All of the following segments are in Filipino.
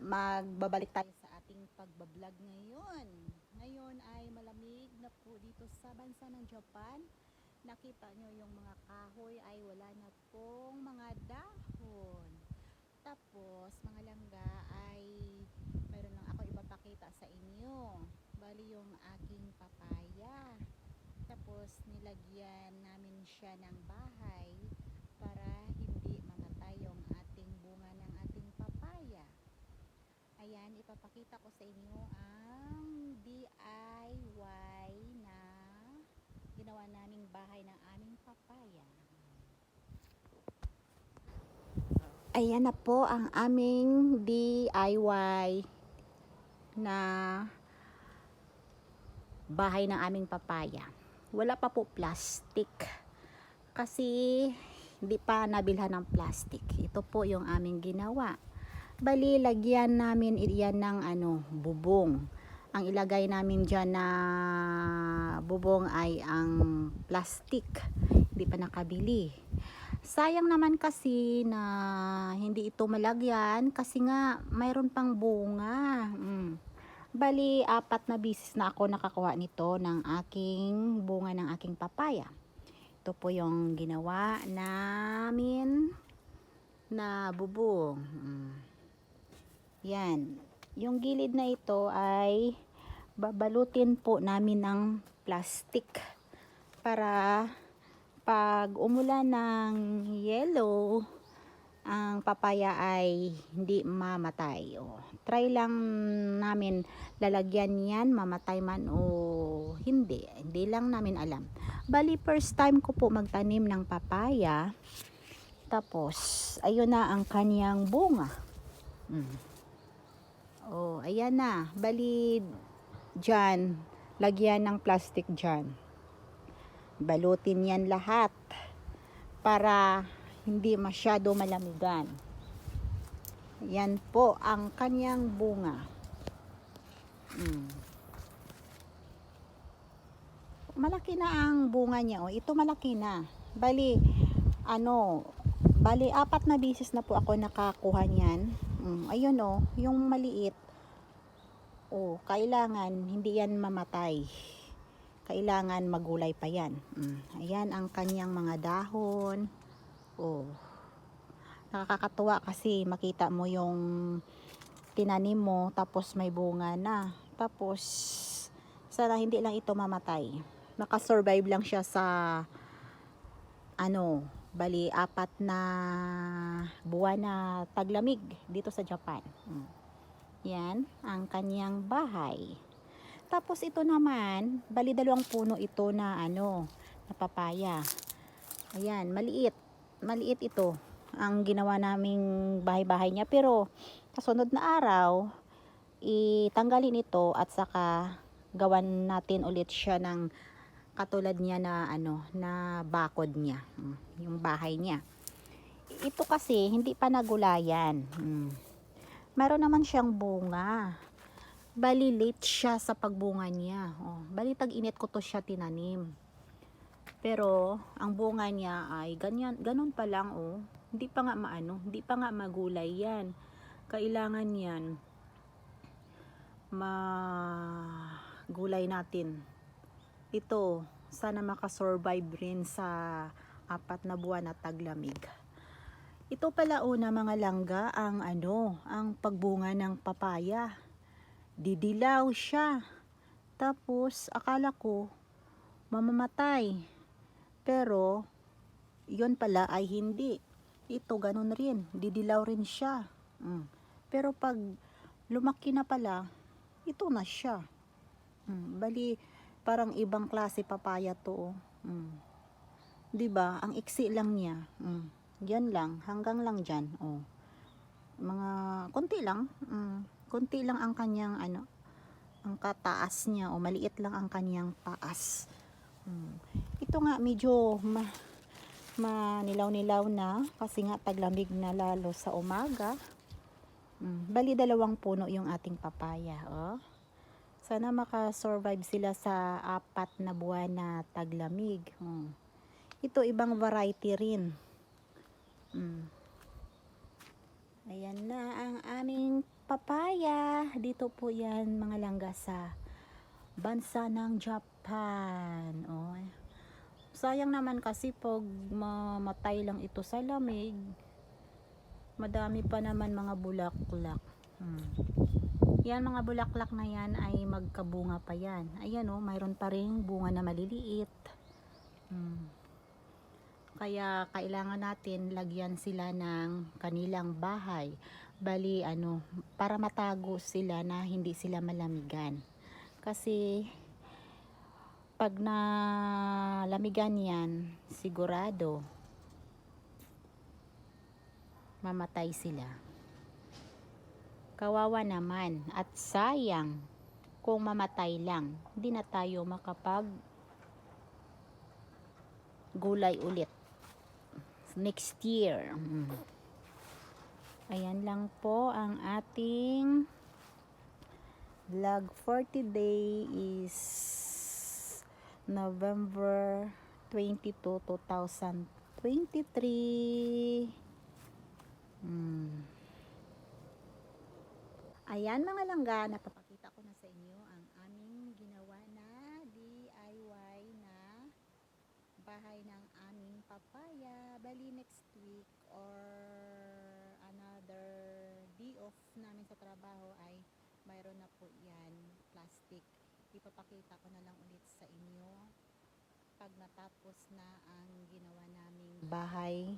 magbabalik tayo sa ating pagbablog ngayon. Ngayon ay malamig na po dito sa bansa ng Japan. Nakita nyo yung mga kahoy ay wala na pong mga dahon. Tapos mga langga ay mayroon lang ako ipapakita sa inyo. Bali yung aking papaya. Tapos nilagyan namin siya ng bahay para hindi mamatay yung ating bunga ng ating papaya. Ayan, ipapakita ko sa inyo ang DIY na ginawa naming bahay ng aming papaya. Ayan na po ang aming DIY na bahay ng aming papaya. Wala pa po plastic kasi hindi pa nabilhan ng plastic. Ito po yung aming ginawa. Bali, lagyan namin iyan ng ano, bubong. Ang ilagay namin dyan na bubong ay ang plastic. Hindi pa nakabili. Sayang naman kasi na hindi ito malagyan kasi nga mayroon pang bunga. Mm. Bali, apat na bisis na ako nakakuha nito ng aking bunga ng aking papaya. Ito po yung ginawa namin na bubong. Mm. Yan. Yung gilid na ito ay babalutin po namin ng plastic para pag umulan ng yellow, ang papaya ay hindi mamatay. O, try lang namin lalagyan yan, mamatay man o hindi. Hindi lang namin alam. Bali, first time ko po magtanim ng papaya. Tapos, ayun na ang kanyang bunga. Mm. Oh, ayan na. Bali, dyan, lagyan ng plastic dyan. Balutin yan lahat para hindi masyado malamigan. Yan po ang kanyang bunga. Mm. Malaki na ang bunga niya. Oh. Ito malaki na. Bali, ano, bali apat na bisis na po ako nakakuha niyan. Mm, ayun oh, yung maliit. Oh, kailangan hindi yan mamatay. Kailangan magulay pa yan. Mm, ayan ang kanyang mga dahon. Oh. Nakakatuwa kasi makita mo yung tinanim mo tapos may bunga na. Tapos sana hindi lang ito mamatay. Nakasurvive lang siya sa ano, bali apat na buwan na taglamig dito sa Japan. Mm. Yan ang kanyang bahay. Tapos ito naman, bali dalawang puno ito na ano, na papaya. Ayan, maliit. Maliit ito ang ginawa naming bahay-bahay niya. Pero, kasunod na araw, itanggalin ito at saka gawan natin ulit siya ng katulad niya na ano, na bakod niya. Mm, Yung bahay niya. Ito kasi, hindi pa nagulayan. Mm. Meron naman siyang bunga. Bali, late siya sa pagbunga niya. Oh, bali, tag-init ko to siya tinanim. Pero, ang bunga niya ay ganyan, ganun pa lang, oh. Hindi pa nga maano, hindi pa nga magulay yan. Kailangan yan magulay natin. Ito, sana makasurvive rin sa apat na buwan na taglamig. Ito pala una mga langga ang ano, ang pagbunga ng papaya. Didilaw siya. Tapos akala ko mamamatay. Pero yon pala ay hindi. Ito ganun rin, didilaw rin siya. Mm. Pero pag lumaki na pala, ito na siya. Mm. Bali parang ibang klase papaya to. oh. Mm. 'Di ba? Ang iksi lang niya. Mm. Yan lang, hanggang lang diyan, oh. Mga konti lang, mm. konti lang ang kanyang ano, ang kataas niya o maliit lang ang kanyang taas. Mm. Ito nga medyo ma manilaw-nilaw na kasi nga taglamig na lalo sa umaga. Mm. Bali dalawang puno yung ating papaya, oh. Sana makasurvive sila sa apat na buwan na taglamig. Mm. Ito ibang variety rin. Mm. Ayan na ang aming papaya. Dito po yan mga langga sa bansa ng Japan. Oh. Sayang naman kasi pag mamatay lang ito sa lamig, madami pa naman mga bulaklak. Hmm. Yan mga bulaklak na yan ay magkabunga pa yan. Ayan oh, mayroon pa rin bunga na maliliit. Hmm. Kaya kailangan natin lagyan sila ng kanilang bahay. Bali ano, para matago sila na hindi sila malamigan. Kasi pag nalamigan yan, sigurado mamatay sila. Kawawa naman at sayang kung mamatay lang. Hindi na tayo makapag gulay ulit next year. Mm. Ayan lang po ang ating vlog for today is November 22, 2023. Mm. Ayan mga langga, napapakita ko na sa inyo ang aming ginawa na DIY na bahay ng aming papaya. Bali next week or another day off namin sa trabaho ay mayroon na po yan plastic. Ipapakita ko na lang ulit sa inyo pag natapos na ang ginawa naming bahay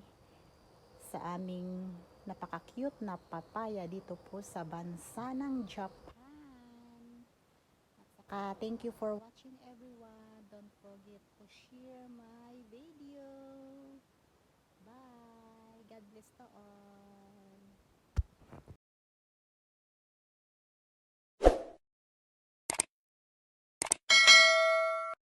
sa aming napaka-cute na papaya dito po sa bansa ng Japan. At saka, thank you for watching everyone. Don't forget to share my video. Bye. God bless to all.